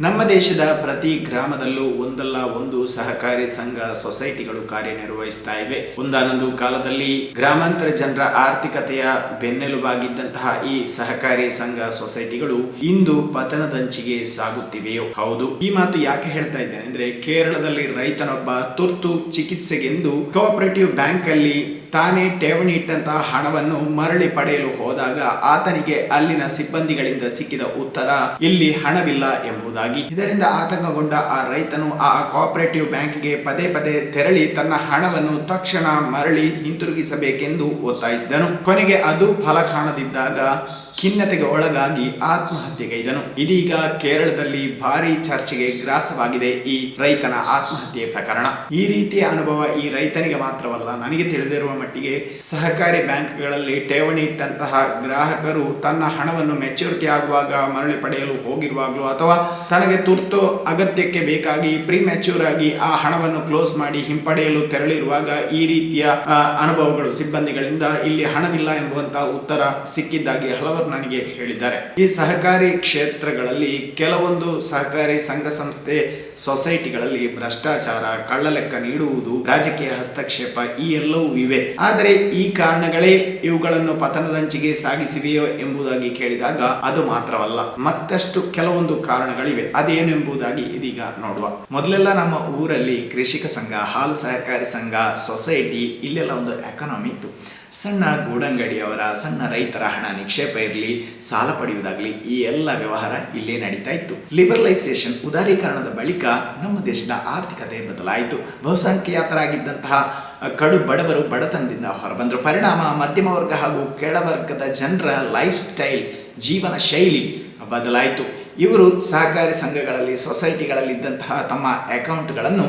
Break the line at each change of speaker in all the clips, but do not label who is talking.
ನಮ್ಮ ದೇಶದ ಪ್ರತಿ ಗ್ರಾಮದಲ್ಲೂ ಒಂದಲ್ಲ ಒಂದು ಸಹಕಾರಿ ಸಂಘ ಸೊಸೈಟಿಗಳು ಕಾರ್ಯನಿರ್ವಹಿಸ್ತಾ ಇವೆ. ಒಂದಾನೊಂದು ಕಾಲದಲ್ಲಿ ಗ್ರಾಮಾಂತರ ಜನರ ಆರ್ಥಿಕತೆಯ ಬೆನ್ನೆಲುಬಾಗಿದ್ದಂತಹ ಈ ಸಹಕಾರಿ ಸಂಘ ಸೊಸೈಟಿಗಳು ಇಂದು ಪತನದಂಚಿಗೆ ಸಾಗುತ್ತಿವೆಯೋ? ಹೌದು. ಈ ಮಾತು ಯಾಕೆ ಹೇಳ್ತಾ ಇದ್ದೇನೆ ಅಂದ್ರೆ ಕೇರಳದಲ್ಲಿ ರೈತನೊಬ್ಬ ತುರ್ತು ಚಿಕಿತ್ಸೆಗೆಂದು ಕೋಆಪರೇಟಿವ್ ಬ್ಯಾಂಕ್ ಅಲ್ಲಿ ತಾನೇ ಠೇವಣಿ ಇಟ್ಟಂತಹ ಹಣವನ್ನು ಮರಳಿ ಪಡೆಯಲು ಹೋದಾಗ ಆತನಿಗೆ ಅಲ್ಲಿನ ಸಿಬ್ಬಂದಿಗಳಿಂದ ಸಿಕ್ಕಿದ ಉತ್ತರ, ಇಲ್ಲಿ ಹಣವಿಲ್ಲ ಎಂಬುದಾಗಿ. ಇದರಿಂದ ಆತಂಕಗೊಂಡ ಆ ರೈತನು ಆ ಕೋಆಪರೇಟಿವ್ ಬ್ಯಾಂಕ್ಗೆ ಪದೇ ಪದೇ ತೆರಳಿ ತನ್ನ ಹಣವನ್ನು ತಕ್ಷಣ ಮರಳಿ ಹಿಂತಿರುಗಿಸಬೇಕೆಂದು ಒತ್ತಾಯಿಸಿದನು. ಕೊನೆಗೆ ಅದು ಫಲ ಕಾಣದಿದ್ದಾಗ ಖಿನ್ನತೆಗೆ ಒಳಗಾಗಿ ಆತ್ಮಹತ್ಯೆಗೈದನು ಇದೀಗ ಕೇರಳದಲ್ಲಿ ಭಾರಿ ಚರ್ಚೆಗೆ ಗ್ರಾಸವಾಗಿದೆ ಈ ರೈತನ ಆತ್ಮಹತ್ಯೆ ಪ್ರಕರಣ. ಈ ರೀತಿಯ ಅನುಭವ ಈ ರೈತನಿಗೆ ಮಾತ್ರವಲ್ಲ, ನನಗೆ ತಿಳಿದಿರುವ ಮಟ್ಟಿಗೆ ಸಹಕಾರಿ ಬ್ಯಾಂಕ್ಗಳಲ್ಲಿ ಠೇವಣಿ ಇಟ್ಟಂತಹ ಗ್ರಾಹಕರು ತನ್ನ ಹಣವನ್ನು ಮೆಚುರಿಟಿ ಆಗುವಾಗ ಮರಳಿ ಪಡೆಯಲು ಹೋಗಿರುವಾಗಲೂ ಅಥವಾ ತನಗೆ ತುರ್ತು ಅಗತ್ಯಕ್ಕೆ ಬೇಕಾಗಿ ಪ್ರೀ ಮೆಚ್ಯೂರ್ ಆಗಿ ಆ ಹಣವನ್ನು ಕ್ಲೋಸ್ ಮಾಡಿ ಹಿಂಪಡೆಯಲು ತೆರಳಿರುವಾಗ ಈ ರೀತಿಯ ಅನುಭವಗಳು ಸಿಬ್ಬಂದಿಗಳಿಂದ ಇಲ್ಲಿ ಹಣವಿಲ್ಲ ಎಂಬುವಂತಹ ಉತ್ತರ ಸಿಕ್ಕಿದ್ದಾಗಿ ಹಲವರು ನನಗೆ ಹೇಳಿದ್ದಾರೆ. ಈ ಸಹಕಾರಿ ಕ್ಷೇತ್ರಗಳಲ್ಲಿ ಕೆಲವೊಂದು ಸಹಕಾರಿ ಸಂಘ ಸಂಸ್ಥೆ ಸೊಸೈಟಿಗಳಲ್ಲಿ ಭ್ರಷ್ಟಾಚಾರ, ಕಳ್ಳಲೆಕ್ಕ ನೀಡುವುದು, ರಾಜಕೀಯ ಹಸ್ತಕ್ಷೇಪ ಈ ಎಲ್ಲವೂ ಇವೆ. ಆದರೆ ಈ ಕಾರಣಗಳೇ ಇವುಗಳನ್ನು ಪತನದಂಚಿಗೆ ಸಾಗಿಸಿವೆಯೋ ಎಂಬುದಾಗಿ ಕೇಳಿದಾಗ ಅದು ಮಾತ್ರವಲ್ಲ, ಮತ್ತಷ್ಟು ಕೆಲವೊಂದು ಕಾರಣಗಳಿವೆ. ಅದೇನು ಎಂಬುದಾಗಿ ಇದೀಗ ನೋಡುವ. ಮೊದಲೆಲ್ಲ ನಮ್ಮ ಊರಲ್ಲಿ ಕೃಷಿಕ ಸಂಘ, ಹಾಲು ಸಹಕಾರಿ ಸಂಘ, ಸೊಸೈಟಿ, ಇಲ್ಲೆಲ್ಲ ಒಂದು ಎಕನಾಮಿ ಇತ್ತು. ಸಣ್ಣ ಗೂಡಂಗಡಿಯವರ, ಸಣ್ಣ ರೈತರ ಹಣ ನಿಕ್ಷೇಪ ಇರಲಿ, ಸಾಲ ಪಡೆಯುವುದಾಗಲಿ, ಈ ಎಲ್ಲ ವ್ಯವಹಾರ ಇಲ್ಲೇ ನಡೀತಾ ಇತ್ತು. ಲಿಬರಲೈಸೇಷನ್ ಉದಾರೀಕರಣದ ಬಳಿಕ ನಮ್ಮ ದೇಶದ ಆರ್ಥಿಕತೆ ಬದಲಾಯಿತು. ಬಹುಸಂಖ್ಯಾತರಾಗಿದ್ದಂತಹ ಕಡು ಬಡವರು ಬಡತನದಿಂದ ಹೊರಬಂದರು. ಪರಿಣಾಮ ಮಧ್ಯಮ ವರ್ಗ ಹಾಗೂ ಕೆಳವರ್ಗದ ಜನರ ಲೈಫ್ ಸ್ಟೈಲ್ ಜೀವನ ಶೈಲಿ ಬದಲಾಯಿತು. ಇವರು ಸಹಕಾರಿ ಸಂಘಗಳಲ್ಲಿ ಸೊಸೈಟಿಗಳಲ್ಲಿ ಇದ್ದಂತಹ ತಮ್ಮ ಅಕೌಂಟ್ಗಳನ್ನು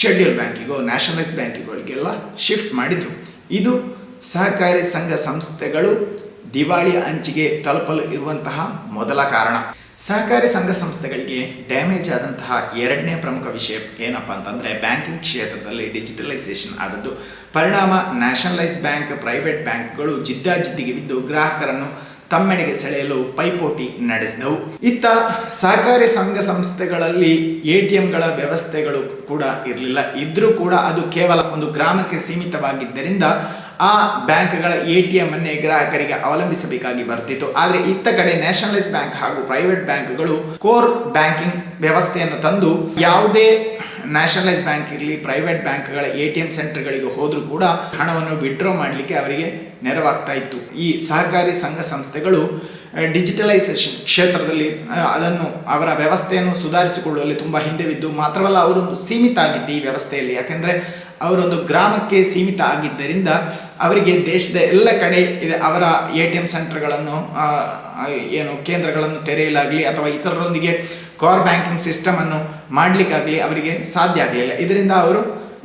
ಶೆಡ್ಯೂಲ್ ಬ್ಯಾಂಕಿಗೋ ನ್ಯಾಷನಲೈಸ್ ಬ್ಯಾಂಕಿಗಳಿಗೆಲ್ಲ ಶಿಫ್ಟ್ ಮಾಡಿದರು. ಇದು ಸಹಕಾರಿ ಸಂಘ ಸಂಸ್ಥೆಗಳು ದಿವಾಳಿ ಅಂಚಿಗೆ ತಲುಪಲು ಇರುವಂತಹ ಮೊದಲ ಕಾರಣ. ಸಹಕಾರಿ ಸಂಘ ಸಂಸ್ಥೆಗಳಿಗೆ ಡ್ಯಾಮೇಜ್ ಆದಂತಹ ಎರಡನೇ ಪ್ರಮುಖ ವಿಷಯ ಏನಪ್ಪ ಅಂತಂದರೆ ಬ್ಯಾಂಕಿಂಗ್ ಕ್ಷೇತ್ರದಲ್ಲಿ ಡಿಜಿಟಲೈಸೇಷನ್ ಆದದ್ದು. ಪರಿಣಾಮ ನ್ಯಾಷನಲೈಸ್ ಬ್ಯಾಂಕ್ ಪ್ರೈವೇಟ್ ಬ್ಯಾಂಕ್ಗಳು ಜಿದ್ದಾಜಿದ್ದಿಗೆ ಬಿದ್ದು ಗ್ರಾಹಕರನ್ನು ತಮ್ಮೆಡೆಗೆ ಸೆಳೆಯಲು ಪೈಪೋಟಿ ನಡೆಸಿದವು. ಇತ್ತ ಸಹಕಾರಿ ಸಂಘ ಸಂಸ್ಥೆಗಳಲ್ಲಿ ಎ ಟಿ ಎಂಗಳ ವ್ಯವಸ್ಥೆಗಳು ಕೂಡ ಇರಲಿಲ್ಲ. ಇದ್ರೂ ಕೂಡ ಅದು ಕೇವಲ ಒಂದು ಗ್ರಾಮಕ್ಕೆ ಸೀಮಿತವಾಗಿದ್ದರಿಂದ ಆ ಬ್ಯಾಂಕ್ಗಳ ಎ ಟಿ ಎಂ ಅನ್ನೇ ಗ್ರಾಹಕರಿಗೆ ಅವಲಂಬಿಸಬೇಕಾಗಿ ಬರ್ತಿತ್ತು. ಆದರೆ ಇತ್ತ ಕಡೆ ನ್ಯಾಷನಲೈಸ್ ಬ್ಯಾಂಕ್ ಹಾಗೂ ಪ್ರೈವೇಟ್ ಬ್ಯಾಂಕ್ಗಳು ಕೋರ್ ಬ್ಯಾಂಕಿಂಗ್ ವ್ಯವಸ್ಥೆಯನ್ನು ತಂದು ಯಾವುದೇ ನ್ಯಾಷನಲೈಸ್ ಬ್ಯಾಂಕ್ ಇರಲಿ, ಪ್ರೈವೇಟ್ ಬ್ಯಾಂಕ್ಗಳ ಎ ಟಿ ಎಂ ಸೆಂಟರ್ಗಳಿಗೆ ಹೋದರೂ ಕೂಡ ಹಣವನ್ನು ವಿಡ್ರಾ ಮಾಡಲಿಕ್ಕೆ ಅವರಿಗೆ ನೆರವಾಗ್ತಾ ಇತ್ತು. ಈ ಸಹಕಾರಿ ಸಂಘ ಸಂಸ್ಥೆಗಳು ಡಿಜಿಟಲೈಸೇಷನ್ ಕ್ಷೇತ್ರದಲ್ಲಿ ಅದನ್ನು ಅವರ ವ್ಯವಸ್ಥೆಯನ್ನು ಸುಧಾರಿಸಿಕೊಳ್ಳುವಲ್ಲಿ ತುಂಬ ಹಿಂದೆ ಬಿದ್ದು, ಮಾತ್ರವಲ್ಲ ಅವರೊಂದು ಸೀಮಿತ ಆಗಿದ್ದು ಈ ವ್ಯವಸ್ಥೆಯಲ್ಲಿ. ಯಾಕೆಂದರೆ ಅವರೊಂದು ಗ್ರಾಮಕ್ಕೆ ಸೀಮಿತ ಆಗಿದ್ದರಿಂದ ಅವರಿಗೆ ದೇಶದ ಎಲ್ಲ ಕಡೆ ಇದೆ, ಅವರ ಎ ಟಿ ಎಂ ಸೆಂಟರ್ಗಳನ್ನು ಏನು ಕೇಂದ್ರಗಳನ್ನು ತೆರೆಯಲಾಗಲಿ ಅಥವಾ ಇತರರೊಂದಿಗೆ ಕೋರ್ ಬ್ಯಾಂಕಿಂಗ್ ಸಿಸ್ಟಮನ್ನು ಮಾಡಲಿಕ್ಕಾಗಲಿ ಅವರಿಗೆ ಸಾಧ್ಯ ಆಗಲಿಲ್ಲ. ಇದರಿಂದ ಅವರು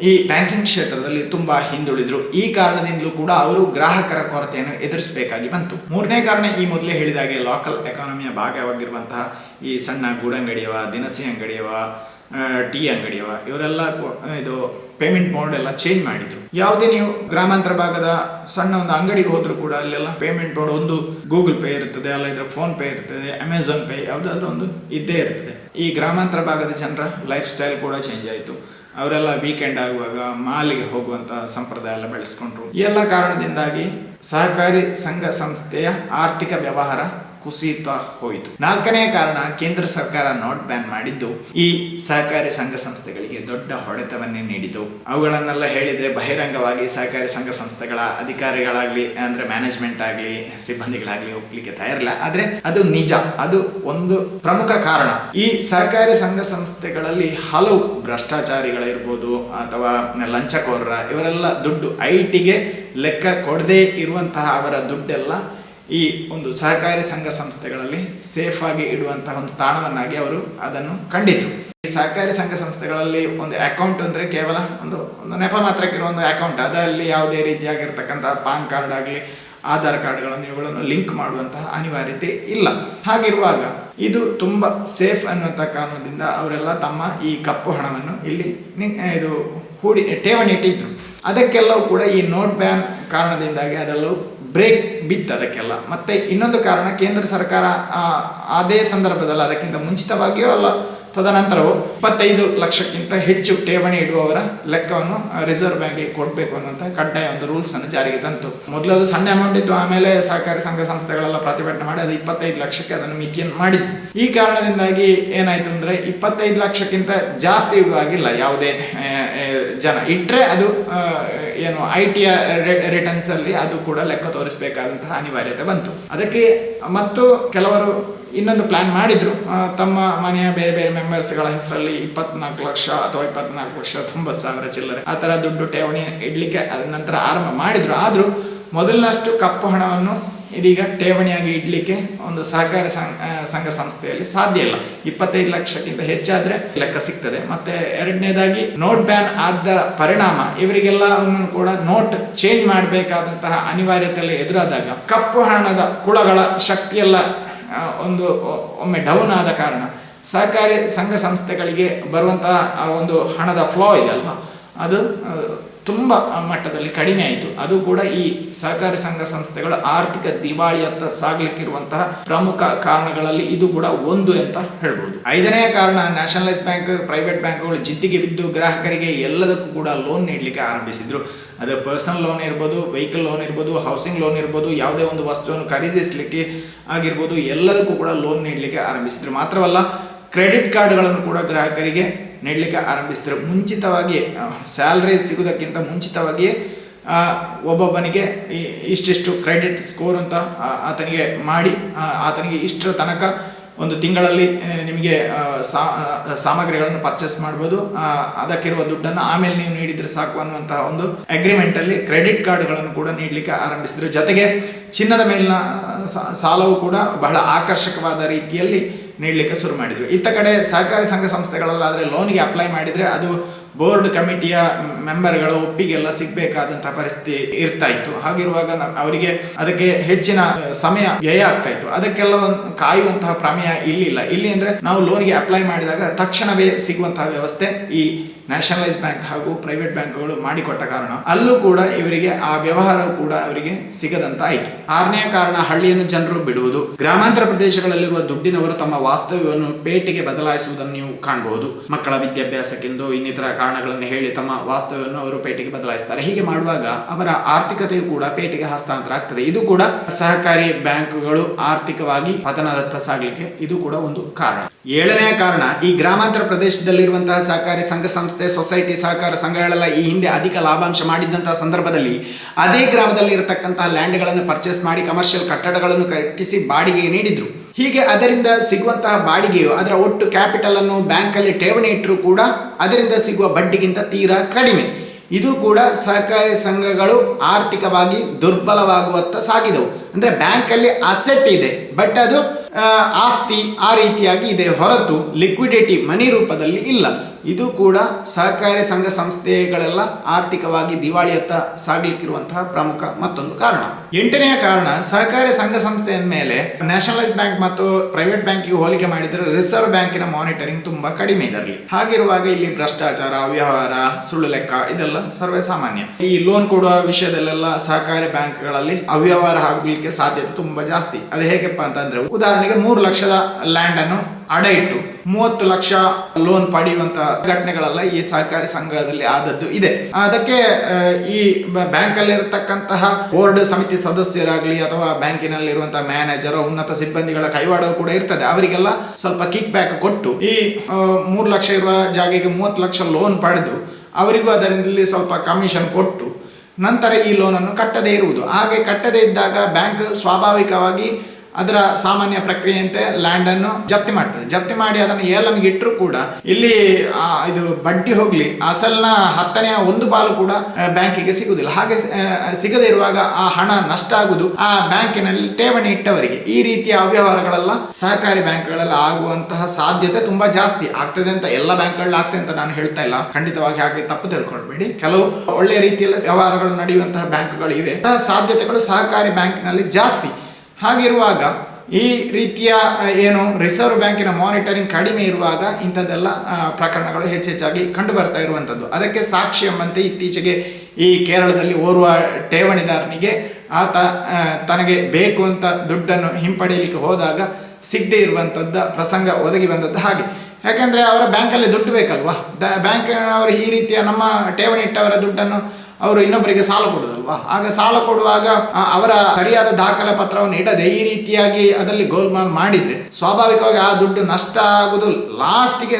ಈ ಬ್ಯಾಂಕಿಂಗ್ ಕ್ಷೇತ್ರದಲ್ಲಿ ತುಂಬಾ ಹಿಂದುಳಿದ್ರು. ಈ ಕಾರಣದಿಂದಲೂ ಕೂಡ ಅವರು ಗ್ರಾಹಕರ ಕೊರತೆಯನ್ನು ಎದುರಿಸಬೇಕಾಗಿ ಬಂತು. ಮೂರನೇ ಕಾರಣ ಈ ಮೊದಲೇ ಹೇಳಿದಾಗೆ ಲೋಕಲ್ ಎಕಾನಮಿಯ ಭಾಗವಾಗಿರುವಂತಹ ಈ ಸಣ್ಣ ಗೂಡಂಗಡಿಯವ, ದಿನಸಿ ಅಂಗಡಿಯವ ಟೀ ಅಂಗಡಿಯವ, ಇವರೆಲ್ಲ ಇದು ಪೇಮೆಂಟ್ ಮೋಡ್ ಎಲ್ಲ ಚೇಂಜ್ ಮಾಡಿದ್ರು. ಯಾವುದೇ ನೀವು ಗ್ರಾಮಾಂತರ ಭಾಗದ ಸಣ್ಣ ಒಂದು ಅಂಗಡಿಗೆ ಹೋದ್ರು ಕೂಡ ಅಲ್ಲೆಲ್ಲ ಪೇಮೆಂಟ್ ಮೋಡ್ ಒಂದು ಗೂಗಲ್ ಪೇ ಇರ್ತದೆ, ಅಲ್ಲ ಇದ್ರೆ ಫೋನ್ ಪೇ ಇರ್ತದೆ ಅಮೆಝಾನ್ ಪೇ ಯಾವುದಾದ್ರೂ ಒಂದು ಇದ್ದೇ ಇರ್ತದೆ. ಈ ಗ್ರಾಮಾಂತರ ಭಾಗದ ಜನರ ಲೈಫ್ ಸ್ಟೈಲ್ ಕೂಡ ಚೇಂಜ್ ಆಯಿತು. ಅವರೆಲ್ಲ ವೀಕೆಂಡ್ ಆಗುವಾಗ ಮಾಲಿಗೆ ಹೋಗುವಂತ ಸಂಪ್ರದಾಯ ಎಲ್ಲ ಬೆಳೆಸ್ಕೊಂಡ್ರು. ಈ ಎಲ್ಲ ಕಾರಣದಿಂದಾಗಿ ಸಹಕಾರಿ ಸಂಘ ಸಂಸ್ಥೆಯ ಆರ್ಥಿಕ ವ್ಯವಹಾರ ಕುಸಿಯುತ್ತಾ ಹೋಯಿತು. ನಾಲ್ಕನೇ ಕಾರಣ ಕೇಂದ್ರ ಸರ್ಕಾರ ನೋಟ್ ಬ್ಯಾನ್ ಮಾಡಿದ್ದು, ಈ ಸಹಕಾರಿ ಸಂಘ ಸಂಸ್ಥೆಗಳಿಗೆ ದೊಡ್ಡ ಹೊಡೆತವನ್ನೇ ನೀಡಿತು ಅವುಗಳನ್ನೆಲ್ಲ ಹೇಳಿದ್ರೆ ಬಹಿರಂಗವಾಗಿ ಸಹಕಾರಿ ಸಂಘ ಸಂಸ್ಥೆಗಳ ಅಧಿಕಾರಿಗಳಾಗ್ಲಿ, ಅಂದ್ರೆ ಮ್ಯಾನೇಜ್ಮೆಂಟ್ ಆಗ್ಲಿ, ಸಿಬ್ಬಂದಿಗಳಾಗ್ಲಿ ಒಪ್ಲಿಕ್ಕೆ ತಯಾರಿಲ್ಲ. ಆದ್ರೆ ಅದು ನಿಜ, ಅದು ಒಂದು ಪ್ರಮುಖ ಕಾರಣ. ಈ ಸಹಕಾರಿ ಸಂಘ ಸಂಸ್ಥೆಗಳಲ್ಲಿ ಹಲವು ಭ್ರಷ್ಟಾಚಾರಿಗಳಿರ್ಬೋದು, ಅಥವಾ ಲಂಚಕೋರರ ಇವರೆಲ್ಲ ದುಡ್ಡು ಐಟಿಗೆ ಟಿಗೆ ಲೆಕ್ಕ ಕೊಡದೇ ಇರುವಂತಹ ಅವರ ದುಡ್ಡೆಲ್ಲ ಈ ಒಂದು ಸಹಕಾರಿ ಸಂಘ ಸಂಸ್ಥೆಗಳಲ್ಲಿ ಸೇಫ್ ಆಗಿ ಇಡುವಂತಹ ಒಂದು ತಾಣವನ್ನಾಗಿ ಅವರು ಅದನ್ನು ಕಂಡಿದ್ರು. ಈ ಸಹಕಾರಿ ಸಂಘ ಸಂಸ್ಥೆಗಳಲ್ಲಿ ಒಂದು ಅಕೌಂಟ್ ಅಂದ್ರೆ ಕೇವಲ ಒಂದು ಒಂದು ನೆಪ ಮಾತ್ರಕ್ಕಿರುವ ಒಂದು ಅಕೌಂಟ್ ಅದರಲ್ಲಿ ಯಾವುದೇ ರೀತಿಯಾಗಿರ್ತಕ್ಕಂತಹ ಪಾನ್ ಕಾರ್ಡ್ ಆಗಲಿ, ಆಧಾರ್ ಕಾರ್ಡ್ಗಳನ್ನು ಇವುಗಳನ್ನು ಲಿಂಕ್ ಮಾಡುವಂತಹ ಅನಿವಾರ್ಯತೆ ಇಲ್ಲ. ಹಾಗಿರುವಾಗ ಇದು ತುಂಬ ಸೇಫ್ ಅನ್ನುವಂಥ ಕಾರಣದಿಂದ ಅವರೆಲ್ಲ ತಮ್ಮ ಈ ಕಪ್ಪು ಹಣವನ್ನು ಇಲ್ಲಿ ಇದು ಹೂಡಿ, ಠೇವಣಿ ಇಟ್ಟಿದ್ರು. ಅದಕ್ಕೆಲ್ಲವೂ ಕೂಡ ಈ ನೋಟ್ ಬ್ಯಾನ್ ಕಾರಣದಿಂದಾಗಿ ಅದೆಲ್ಲವೂ ಬ್ರೇಕ್ ಬಿತ್ತು ಅದಕ್ಕೆಲ್ಲ. ಮತ್ತೆ ಇನ್ನೊಂದು ಕಾರಣ, ಕೇಂದ್ರ ಸರ್ಕಾರ ಅದೇ ಸಂದರ್ಭದಲ್ಲಿ ಅದಕ್ಕಿಂತ ಮುಂಚಿತವಾಗಿಯೂ ಅಲ್ಲ, ತದನಂತರವು ಇಪ್ಪತ್ತೈದು ಲಕ್ಷಕ್ಕಿಂತ ಹೆಚ್ಚು ಠೇವಣಿ ಇಡುವವರ ಲೆಕ್ಕವನ್ನು ರಿಸರ್ವ್ ಬ್ಯಾಂಕಿಗೆ ಕೊಡಬೇಕು ಅನ್ನೋಂಥ ಕಡ್ಡಾಯ ಒಂದು ರೂಲ್ಸ್ ಅನ್ನು ಜಾರಿಗೆ ತಂತು. ಮೊದಲು ಅದು ಸಣ್ಣ ಅಮೌಂಟ್ ಇತ್ತು, ಆಮೇಲೆ ಸಹಕಾರಿ ಸಂಘ ಸಂಸ್ಥೆಗಳೆಲ್ಲ ಪ್ರತಿಭಟನೆ ಮಾಡಿ ಅದು ಇಪ್ಪತ್ತೈದು ಲಕ್ಷಕ್ಕೆ ಅದನ್ನು ಮಿತಿಯನ್ನು ಮಾಡಿದ್ದು. ಈ ಕಾರಣದಿಂದಾಗಿ ಏನಾಯಿತು ಅಂದರೆ, ಇಪ್ಪತ್ತೈದು ಲಕ್ಷಕ್ಕಿಂತ ಜಾಸ್ತಿ ಇಡುವಾಗಿಲ್ಲ ಯಾವುದೇ ಜನ ಇಟ್ಟರೆ ಅದು ಏನು ಐ ಟಿಯ ರಿಟರ್ನ್ಸ್ ಅಲ್ಲಿ ಅದು ಕೂಡ ಲೆಕ್ಕ ತೋರಿಸಬೇಕಾದಂತಹ ಅನಿವಾರ್ಯತೆ ಬಂತು. ಅದಕ್ಕೆ ಮತ್ತು ಕೆಲವರು ಇನ್ನೊಂದು ಪ್ಲಾನ್ ಮಾಡಿದ್ರು. ತಮ್ಮ ಮನೆಯ ಬೇರೆ ಬೇರೆ ಮೆಂಬರ್ಸ್ಗಳ ಹೆಸರಲ್ಲಿ ಇಪ್ಪತ್ನಾಲ್ಕು ಲಕ್ಷ ಅಥವಾ ಇಪ್ಪತ್ನಾಲ್ಕು ಲಕ್ಷ ತೊಂಬತ್ತು ಸಾವಿರ ಚಿಲ್ಲರೆ ಆ ಥರ ದುಡ್ಡು ಠೇವಣಿ ಇಡಲಿಕ್ಕೆ ಅದ ನಂತರ ಆರಂಭ ಮಾಡಿದ್ರು. ಆದರೂ ಮೊದಲಿನಷ್ಟು ಕಪ್ಪು ಹಣವನ್ನು ಇದೀಗ ಠೇವಣಿಯಾಗಿ ಇಡಲಿಕ್ಕೆ ಒಂದು ಸಹಕಾರ ಸಂಘ ಸಂಸ್ಥೆಯಲ್ಲಿ ಸಾಧ್ಯ ಇಲ್ಲ. ಇಪ್ಪತ್ತೈದು ಲಕ್ಷಕ್ಕಿಂತ ಹೆಚ್ಚಾದ್ರೆ ಲೆಕ್ಕ ಸಿಗ್ತದೆ. ಮತ್ತೆ ಎರಡನೇದಾಗಿ ನೋಟ್ ಬ್ಯಾನ್ ಆದ ಪರಿಣಾಮ. ಇವರಿಗೆಲ್ಲ ಕೂಡ ನೋಟ್ ಚೇಂಜ್ ಮಾಡಬೇಕಾದಂತಹ ಅನಿವಾರ್ಯತೆಯಲ್ಲಿ ಎದುರಾದಾಗ ಕಪ್ಪು ಹಣದ ಕುಳಗಳ ಶಕ್ತಿಯೆಲ್ಲ ಒಂದು ಒಮ್ಮೆ ಡೌನ್ ಆದ ಕಾರಣ ಸಹಕಾರಿ ಸಂಘ ಸಂಸ್ಥೆಗಳಿಗೆ ಬರುವಂತಹ ಒಂದು ಹಣದ ಫ್ಲೋ ಇದೆ ಅಲ್ವಾ? ಅದು ತುಂಬ ಮಟ್ಟದಲ್ಲಿ ಕಡಿಮೆ ಆಯಿತು. ಅದು ಕೂಡ ಈ ಸಹಕಾರಿ ಸಂಘ ಸಂಸ್ಥೆಗಳು ಆರ್ಥಿಕ ದಿವಾಳಿಯತ್ತ ಸಾಗಲಿಕ್ಕಿರುವಂತಹ ಪ್ರಮುಖ ಕಾರಣಗಳಲ್ಲಿ ಇದು ಕೂಡ ಒಂದು ಅಂತ ಹೇಳ್ಬೋದು. ಐದನೇ ಕಾರಣ ನ್ಯಾಷನಲೈಸ್ ಬ್ಯಾಂಕ್ ಪ್ರೈವೇಟ್ ಬ್ಯಾಂಕ್ಗಳು ಜಿದ್ದಿಗೆ ಬಿದ್ದು ಗ್ರಾಹಕರಿಗೆ ಎಲ್ಲದಕ್ಕೂ ಕೂಡ ಲೋನ್ ನೀಡಲಿಕ್ಕೆ ಆರಂಭಿಸಿದ್ರು. ಅದು ಪರ್ಸನಲ್ ಲೋನ್ ಇರ್ಬೋದು ವೆಹಿಕಲ್ ಲೋನ್ ಇರ್ಬೋದು ಹೌಸಿಂಗ್ ಲೋನ್ ಇರ್ಬೋದು, ಯಾವುದೇ ಒಂದು ವಸ್ತುವನ್ನು ಖರೀದಿಸಲಿಕ್ಕೆ ಆಗಿರ್ಬೋದು ಎಲ್ಲದಕ್ಕೂ ಕೂಡ ಲೋನ್ ನೀಡಲಿಕ್ಕೆ ಆರಂಭಿಸಿದ್ರು. ಮಾತ್ರವಲ್ಲ ಕ್ರೆಡಿಟ್ ಕಾರ್ಡ್ಗಳನ್ನು ಕೂಡ ಗ್ರಾಹಕರಿಗೆ ನೀಡಲಿಕ್ಕೆ ಆರಂಭಿಸಿದ್ರು. ಮುಂಚಿತವಾಗಿ ಸ್ಯಾಲ್ರಿ ಸಿಗೋದಕ್ಕಿಂತ ಮುಂಚಿತವಾಗಿಯೇ ಒಬ್ಬೊಬ್ಬನಿಗೆ ಇಷ್ಟಿಷ್ಟು ಕ್ರೆಡಿಟ್ ಸ್ಕೋರ್ ಅಂತ ಆತನಿಗೆ ಮಾಡಿ ಆತನಿಗೆ ಇಷ್ಟರ ತನಕ ಒಂದು ತಿಂಗಳಲ್ಲಿ ನಿಮಗೆ ಸಾಮಗ್ರಿಗಳನ್ನು ಪರ್ಚೇಸ್ ಮಾಡ್ಬೋದು. ಅದಕ್ಕಿರುವ ದುಡ್ಡನ್ನು ಆಮೇಲೆ ನೀವು ನೀಡಿದರೆ ಸಾಕು ಅನ್ನುವಂತಹ ಒಂದು ಅಗ್ರಿಮೆಂಟಲ್ಲಿ ಕ್ರೆಡಿಟ್ ಕಾರ್ಡ್ಗಳನ್ನು ಕೂಡ ನೀಡಲಿಕ್ಕೆ ಆರಂಭಿಸಿದರು. ಜೊತೆಗೆ ಚಿನ್ನದ ಮೇಲಿನ ಸಾಲವು ಕೂಡ ಬಹಳ ಆಕರ್ಷಕವಾದ ರೀತಿಯಲ್ಲಿ ನೀಡಲಿಕ್ಕೆ ಶುರು ಮಾಡಿದ್ರು ಇತ್ತ ಕಡೆ ಸಹಕಾರಿ ಸಂಘ ಸಂಸ್ಥೆಗಳಲ್ಲಾದರೆ ಲೋನ್ಗೆ ಅಪ್ಲೈ ಮಾಡಿದರೆ ಅದು ಬೋರ್ಡ್ ಕಮಿಟಿಯ ಮೆಂಬರ್ಗಳ ಒಪ್ಪಿಗೆಲ್ಲ ಸಿಗಬೇಕಾದಂತಹ ಪರಿಸ್ಥಿತಿ ಇರ್ತಾ ಇತ್ತು. ಹಾಗಿರುವಾಗ ಅವರಿಗೆ ಅದಕ್ಕೆ ಹೆಚ್ಚಿನ ಸಮಯ ವ್ಯಯ ಆಗ್ತಾ ಇತ್ತು. ಅದಕ್ಕೆಲ್ಲ ಒಂದು ಕಾಯುವಂತಹ ಪ್ರಮೇಯ ಇಲ್ಲಿಲ್ಲ. ಇಲ್ಲಿ ಅಂದ್ರೆ ನಾವು ಲೋನ್ಗೆ ಅಪ್ಲೈ ಮಾಡಿದಾಗ ತಕ್ಷಣವೇ ಸಿಗುವಂತಹ ವ್ಯವಸ್ಥೆ ಈ ನ್ಯಾಷನಲೈಸ್ ಬ್ಯಾಂಕ್ ಹಾಗೂ ಪ್ರೈವೇಟ್ ಬ್ಯಾಂಕ್ಗಳು ಮಾಡಿಕೊಟ್ಟ ಕಾರಣ, ಅಲ್ಲೂ ಕೂಡ ಇವರಿಗೆ ಆ ವ್ಯವಹಾರ ಕೂಡ ಅವರಿಗೆ ಸಿಗದಂತ ಆಯಿತು ಆರನೇ ಕಾರಣ, ಹಳ್ಳಿಯನ್ನು ಜನರು ಬಿಡುವುದು. ಗ್ರಾಮಾಂತರ ಪ್ರದೇಶಗಳಲ್ಲಿರುವ ದುಡ್ಡಿನವರು ತಮ್ಮ ವಾಸ್ತವ್ಯವನ್ನು ಪೇಟೆಗೆ ಬದಲಾಯಿಸುವುದನ್ನು ನೀವು ಕಾಣಬಹುದು. ಮಕ್ಕಳ ವಿದ್ಯಾಭ್ಯಾಸಕ್ಕೆಂದು ಇನ್ನಿತರ ಕಾರಣಗಳನ್ನು ಹೇಳಿ ತಮ್ಮ ವಾಸ್ತವ್ಯವನ್ನು ಅವರು ಪೇಟೆಗೆ ಬದಲಾಯಿಸ್ತಾರೆ. ಹೀಗೆ ಮಾಡುವಾಗ ಅವರ ಆರ್ಥಿಕತೆಯು ಕೂಡ ಪೇಟೆಗೆ ಹಸ್ತಾಂತರ ಆಗ್ತದೆ. ಇದು ಕೂಡ ಸಹಕಾರಿ ಬ್ಯಾಂಕ್ಗಳು ಆರ್ಥಿಕವಾಗಿ ಪತನದತ್ತ ಸಾಗಲಿಕ್ಕೆ ಇದು ಕೂಡ ಒಂದು ಕಾರಣ. ಏಳನೇ ಕಾರಣ, ಈ ಗ್ರಾಮಾಂತರ ಪ್ರದೇಶದಲ್ಲಿರುವಂತಹ ಸಹಕಾರಿ ಸಂಘ ಸಂಸ್ಥೆ, ಸೊಸೈಟಿ, ಸಹಕಾರ ಸಂಘಗಳೆಲ್ಲ ಈ ಹಿಂದೆ ಅಧಿಕ ಲಾಭಾಂಶ ಮಾಡಿದ್ದಂತಹ ಸಂದರ್ಭದಲ್ಲಿ ಅದೇ ಗ್ರಾಮದಲ್ಲಿ ಇರತಕ್ಕಂತಹ ಲ್ಯಾಂಡ್ಗಳನ್ನು ಪರ್ಚೇಸ್ ಮಾಡಿ ಕಮರ್ಷಿಯಲ್ ಕಟ್ಟಡಗಳನ್ನು ಕಟ್ಟಿಸಿ ಬಾಡಿಗೆ ನೀಡಿದ್ರು. ಹೀಗೆ ಅದರಿಂದ ಸಿಗುವಂತಹ ಬಾಡಿಗೆಯು ಅದರ ಒಟ್ಟು ಕ್ಯಾಪಿಟಲ್ ಅನ್ನು ಬ್ಯಾಂಕಲ್ಲಿ ಠೇವಣಿ ಇಟ್ಟರೂ ಕೂಡ ಅದರಿಂದ ಸಿಗುವ ಬಡ್ಡಿಗಿಂತ ತೀರಾ ಕಡಿಮೆ. ಇದು ಕೂಡ ಸಹಕಾರಿ ಸಂಘಗಳು ಆರ್ಥಿಕವಾಗಿ ದುರ್ಬಲವಾಗುವತ್ತ ಸಾಗಿದವು. ಅಂದ್ರೆ ಬ್ಯಾಂಕಲ್ಲಿ ಅಸೆಟ್ ಇದೆ ಬಟ್ ಅದು ಆಸ್ತಿ ಆ ರೀತಿಯಾಗಿ ಇದೆ ಹೊರತು ಲಿಕ್ವಿಡಿಟಿ ಮನಿ ರೂಪದಲ್ಲಿ ಇಲ್ಲ. ಇದು ಕೂಡ ಸಹಕಾರಿ ಸಂಘ ಸಂಸ್ಥೆಗಳೆಲ್ಲ ಆರ್ಥಿಕವಾಗಿ ದಿವಾಳಿಯತ್ತ ಸಾಗಲಿಕ್ಕಿರುವಂತಹ ಪ್ರಮುಖ ಮತ್ತೊಂದು ಕಾರಣ. ಎಂಟನೆಯ ಕಾರಣ, ಸಹಕಾರಿ ಸಂಘ ಸಂಸ್ಥೆ ಮೇಲೆ ನ್ಯಾಷನಲೈಸ್ ಬ್ಯಾಂಕ್ ಮತ್ತು ಪ್ರೈವೇಟ್ ಬ್ಯಾಂಕಿಗೆ ಹೋಲಿಕೆ ಮಾಡಿದರೆ ರಿಸರ್ವ್ ಬ್ಯಾಂಕಿನ ಮಾನಿಟರಿಂಗ್ ತುಂಬಾ ಕಡಿಮೆ ಇದರಲ್ಲಿ. ಹಾಗಿರುವಾಗ ಇಲ್ಲಿ ಭ್ರಷ್ಟಾಚಾರ, ಅವ್ಯವಹಾರ, ಸುಳ್ಳು ಲೆಕ್ಕ ಇದೆಲ್ಲ ಸರ್ವೇ ಸಾಮಾನ್ಯ. ಈ ಲೋನ್ ಕೊಡುವ ವಿಷಯದಲ್ಲೆಲ್ಲ ಸಹಕಾರಿ ಬ್ಯಾಂಕ್ಗಳಲ್ಲಿ ಅವ್ಯವಹಾರ ಆಗಲಿಕ್ಕೆ ಸಾಧ್ಯತೆ ತುಂಬಾ ಜಾಸ್ತಿ. ಅದು ಹೇಗಪ್ಪ ಅಂತಂದ್ರೆ, ಉದಾಹರಣೆಗೆ ಮೂರು ಲಕ್ಷದ ಲ್ಯಾಂಡ್ ಅನ್ನು ಅಡ ಇಟ್ಟು, ಮೂವತ್ತು ಲಕ್ಷ ಲೋನ್ ಪಡೆಯುವಂತ ಘಟನೆಗಳೆಲ್ಲ ಈ ಸಹಕಾರಿ ಸಂಘದಲ್ಲಿ ಆದದ್ದು ಇದೆ. ಅದಕ್ಕೆ ಈ ಬ್ಯಾಂಕ್ ಅಲ್ಲಿ ಇರತಕ್ಕಂತಹ ಬೋರ್ಡ್ ಸಮಿತಿ ಸದಸ್ಯರಾಗ್ಲಿ ಅಥವಾ ಬ್ಯಾಂಕಿನಲ್ಲಿ ಇರುವಂತಹ ಮ್ಯಾನೇಜರ್, ಉನ್ನತ ಸಿಬ್ಬಂದಿಗಳ ಕೈವಾಡ ಕೂಡ ಇರ್ತದೆ. ಅವರಿಗೆಲ್ಲ ಸ್ವಲ್ಪ ಕಿಕ್ ಬ್ಯಾಕ್ ಕೊಟ್ಟು, ಈ ಮೂರು ಲಕ್ಷ ಇರುವ ಜಾಗಿಗೆ ಮೂವತ್ತು ಲಕ್ಷ ಲೋನ್ ಪಡೆದು, ಅವರಿಗೂ ಅದರಲ್ಲಿ ಸ್ವಲ್ಪ ಕಮಿಷನ್ ಕೊಟ್ಟು ನಂತರ ಈ ಲೋನನ್ನು ಕಟ್ಟದೇ ಇರುವುದು. ಹಾಗೆ ಕಟ್ಟದೇ ಇದ್ದಾಗ ಬ್ಯಾಂಕ್ ಸ್ವಾಭಾವಿಕವಾಗಿ ಅದರ ಸಾಮಾನ್ಯ ಪ್ರಕ್ರಿಯೆಯಂತೆ ಲ್ಯಾಂಡ್ ಅನ್ನು ಜಪ್ತಿ ಮಾಡ್ತದೆ. ಜಪ್ತಿ ಮಾಡಿ ಅದನ್ನು ಏಲಂಗೆ ಇಟ್ಟರು ಕೂಡ ಇಲ್ಲಿ ಇದು ಬಡ್ಡಿ ಹೋಗ್ಲಿ, ಅಸಲ್ನ ಹತ್ತನೆಯ ಒಂದು ಪಾಲು ಕೂಡ ಬ್ಯಾಂಕಿಗೆ ಸಿಗುವುದಿಲ್ಲ. ಹಾಗೆ ಸಿಗದೇ ಇರುವಾಗ ಆ ಹಣ ನಷ್ಟ ಆಗುವುದು ಆ ಬ್ಯಾಂಕಿನಲ್ಲಿ ಠೇವಣಿ ಇಟ್ಟವರಿಗೆ. ಈ ರೀತಿಯ ಅವ್ಯವಹಾರಗಳೆಲ್ಲ ಸಹಕಾರಿ ಬ್ಯಾಂಕ್ಗಳಲ್ಲಿ ಆಗುವಂತಹ ಸಾಧ್ಯತೆ ತುಂಬಾ ಜಾಸ್ತಿ. ಆಗ್ತದೆ ಅಂತ ಎಲ್ಲ ಬ್ಯಾಂಕ್ಗಳಲ್ಲಿ ಆಗ್ತದೆ ಅಂತ ನಾನು ಹೇಳ್ತಾ ಇಲ್ಲ. ಖಂಡಿತವಾಗಿ ಹಾಗೆ ತಪ್ಪು ತಿಳ್ಕೊಳ್ಬೇಡಿ. ಕೆಲವು ಒಳ್ಳೆಯ ರೀತಿಯಲ್ಲಿ ವ್ಯವಹಾರಗಳು ನಡೆಯುವಂತಹ ಬ್ಯಾಂಕ್ಗಳು ಇವೆ. ಸಾಧ್ಯತೆಗಳು ಸಹಕಾರಿ ಬ್ಯಾಂಕ್ನಲ್ಲಿ ಜಾಸ್ತಿ. ಹಾಗಿರುವಾಗ ಈ ರೀತಿಯ ಏನು ರಿಸರ್ವ್ ಬ್ಯಾಂಕಿನ ಮಾನಿಟರಿಂಗ್ ಕಡಿಮೆ ಇರುವಾಗ ಇಂಥದ್ದೆಲ್ಲ ಪ್ರಕರಣಗಳು ಹೆಚ್ಚೆಚ್ಚಾಗಿ ಕಂಡು ಬರ್ತಾ ಇರುವಂಥದ್ದು. ಅದಕ್ಕೆ ಸಾಕ್ಷಿ ಎಂಬಂತೆ ಇತ್ತೀಚೆಗೆ ಈ ಕೇರಳದಲ್ಲಿ ಓರ್ವ ಠೇವಣಿದಾರನಿಗೆ ಆತ ತನಗೆ ಬೇಕು ಅಂತ ದುಡ್ಡನ್ನು ಹಿಂಪಡೆಯಲಿಕ್ಕೆ ಹೋದಾಗ ಸಿಗದೆ ಇರುವಂಥದ್ದು ಪ್ರಸಂಗ ಒದಗಿ ಬಂದದ್ದು ಹಾಗೆ. ಯಾಕೆಂದರೆ ಅವರ ಬ್ಯಾಂಕಲ್ಲಿ ದುಡ್ಡು ಬೇಕಲ್ವಾ? ದ- ಬ್ಯಾಂಕ್ ಅವರು ಈ ರೀತಿಯ ನಮ್ಮ ಠೇವಣಿ ಇಟ್ಟವರ ದುಡ್ಡನ್ನು ಅವರು ಇನ್ನೊಬ್ಬರಿಗೆ ಸಾಲ ಕೊಡುದಲ್ವಾ? ಆಗ ಸಾಲ ಕೊಡುವಾಗ ಅವರ ಸರಿಯಾದ ದಾಖಲೆ ಪತ್ರವನ್ನು ಇಡದೆ ಈ ರೀತಿಯಾಗಿ ಅದರಲ್ಲಿ ಗೋಲ್ಮಾಲ್ ಮಾಡಿದ್ರೆ ಸ್ವಾಭಾವಿಕವಾಗಿ ಆ ದುಡ್ಡು ನಷ್ಟ ಆಗುದು ಲಾಸ್ಟ್ಗೆ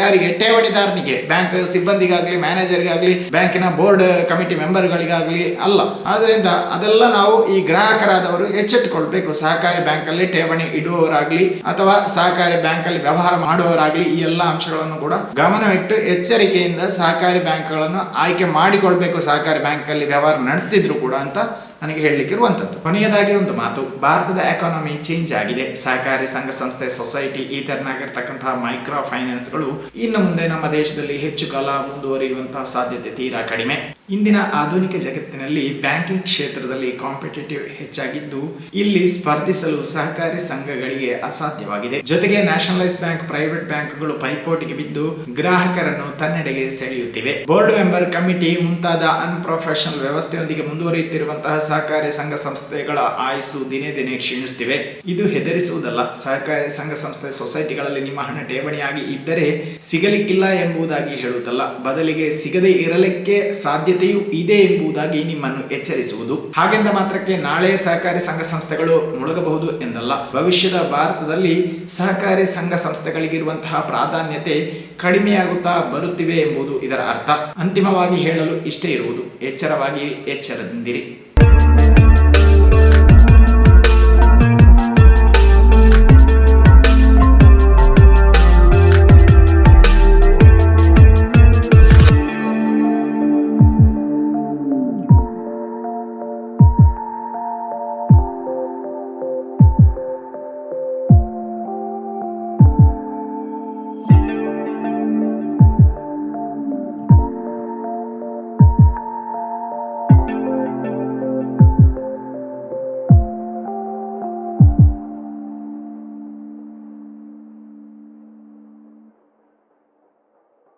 ಯಾರಿಗೆ? ಠೇವಣಿದಾರನಿಗೆ. ಬ್ಯಾಂಕ್ ಸಿಬ್ಬಂದಿಗಾಗ್ಲಿ, ಮ್ಯಾನೇಜರ್ಗಾಗಲಿ, ಬ್ಯಾಂಕಿನ ಬೋರ್ಡ್ ಕಮಿಟಿ ಮೆಂಬರ್ಗಳಿಗಾಗಲಿ ಅಲ್ಲ. ಆದ್ರಿಂದ ಅದೆಲ್ಲ ನಾವು ಈ ಗ್ರಾಹಕರಾದವರು ಎಚ್ಚೆತ್ತುಕೊಳ್ಬೇಕು. ಸಹಕಾರಿ ಬ್ಯಾಂಕಲ್ಲಿ ಠೇವಣಿ ಇಡುವವರಾಗಲಿ ಅಥವಾ ಸಹಕಾರಿ ಬ್ಯಾಂಕಲ್ಲಿ ವ್ಯವಹಾರ ಮಾಡುವವರಾಗಲಿ ಈ ಎಲ್ಲ ಅಂಶಗಳನ್ನು ಕೂಡ ಗಮನವಿಟ್ಟು ಎಚ್ಚರಿಕೆಯಿಂದ ಸಹಕಾರಿ ಬ್ಯಾಂಕ್ಗಳನ್ನು ಆಯ್ಕೆ ಮಾಡಿಕೊಳ್ಬೇಕು. ಸಹಕಾರಿ ಬ್ಯಾಂಕಲ್ಲಿ ವ್ಯವಹಾರ ನಡೆಸ್ತಿದ್ರು ಕೂಡ ಅಂತ ನನಗೆ ಹೇಳಲಿಕ್ಕೆ ಇರುವಂಥದ್ದು ಕೊನೆಯದಾಗಿ ಒಂದು ಮಾತು. ಭಾರತದ ಎಕಾನಮಿ ಚೇಂಜ್ ಆಗಿದೆ. ಸಹಕಾರಿ ಸಂಘ ಸಂಸ್ಥೆ ಸೊಸೈಟಿ ಈ ತರನಾಗಿರ್ತಕ್ಕಂತಹ ಮೈಕ್ರೋ ಫೈನಾನ್ಸ್ಗಳು ಇನ್ನು ಮುಂದೆ ನಮ್ಮ ದೇಶದಲ್ಲಿ ಹೆಚ್ಚು ಕಾಲ ಮುಂದುವರಿಯುವಂತಹ ಸಾಧ್ಯತೆ ತೀರಾ ಕಡಿಮೆ. ಇಂದಿನ ಆಧುನಿಕ ಜಗತ್ತಿನಲ್ಲಿ ಬ್ಯಾಂಕಿಂಗ್ ಕ್ಷೇತ್ರದಲ್ಲಿ ಕಾಂಪಿಟೇಟಿವ್ ಹೆಚ್ಚಾಗಿದ್ದು, ಇಲ್ಲಿ ಸ್ಪರ್ಧಿಸಲು ಸಹಕಾರಿ ಸಂಘಗಳಿಗೆ ಅಸಾಧ್ಯವಾಗಿದೆ. ಜೊತೆಗೆ ನ್ಯಾಷನಲೈಸ್ ಬ್ಯಾಂಕ್, ಪ್ರೈವೇಟ್ ಬ್ಯಾಂಕ್ಗಳು ಪೈಪೋಟಿಗೆ ಬಿದ್ದು, ಗ್ರಾಹಕರನ್ನು ತನ್ನೆಡೆಗೆ ಸೆಳೆಯುತ್ತಿವೆ. ಬೋರ್ಡ್ ಮೆಂಬರ್ ಕಮಿಟಿ ಮುಂತಾದ ಅನ್ಪ್ರೊಫೆಷನಲ್ ವ್ಯವಸ್ಥೆಯೊಂದಿಗೆ ಮುಂದುವರಿಯುತ್ತಿರುವಂತಹ ಸಹಕಾರಿ ಸಂಘ ಸಂಸ್ಥೆಗಳ ಆಯಸ್ಸು ದಿನೇ ದಿನೇ ಕ್ಷೀಣಿಸುತ್ತಿವೆ. ಇದು ಹೆದರಿಸುವುದಲ್ಲ. ಸಹಕಾರಿ ಸಂಘ ಸಂಸ್ಥೆ ಸೊಸೈಟಿಗಳಲ್ಲಿ ನಿಮ್ಮ ಹಣ ಠೇವಣಿಯಾಗಿ ಇದ್ದರೆ ಸಿಗಲಿಕ್ಕಿಲ್ಲ ಎಂಬುದಾಗಿ ಹೇಳುವುದಲ್ಲ. ಬದಲಿಗೆ ಸಿಗದೇ ಇರಲಿಕ್ಕೆ ಸಾಧ್ಯತೆಯೂ ಇದೆ ಎಂಬುದಾಗಿ ನಿಮ್ಮನ್ನು ಎಚ್ಚರಿಸುವುದು. ಹಾಗೆಂದ ಮಾತ್ರಕ್ಕೆ ನಾಳೆ ಸಹಕಾರಿ ಸಂಘ ಸಂಸ್ಥೆಗಳು ಮುಳುಗಬಹುದು ಎಂದಲ್ಲ. ಭವಿಷ್ಯದ ಭಾರತದಲ್ಲಿ ಸಹಕಾರಿ ಸಂಘ ಸಂಸ್ಥೆಗಳಿಗಿರುವಂತಹ ಪ್ರಾಧಾನ್ಯತೆ ಕಡಿಮೆಯಾಗುತ್ತಾ ಬರುತ್ತಿವೆ ಎಂಬುದು ಇದರ ಅರ್ಥ. ಅಂತಿಮವಾಗಿ ಹೇಳಲು ಇಷ್ಟೇ ಇರುವುದು. ಎಚ್ಚರವಾಗಿ ಎಚ್ಚರದಿಂದಿರಿ.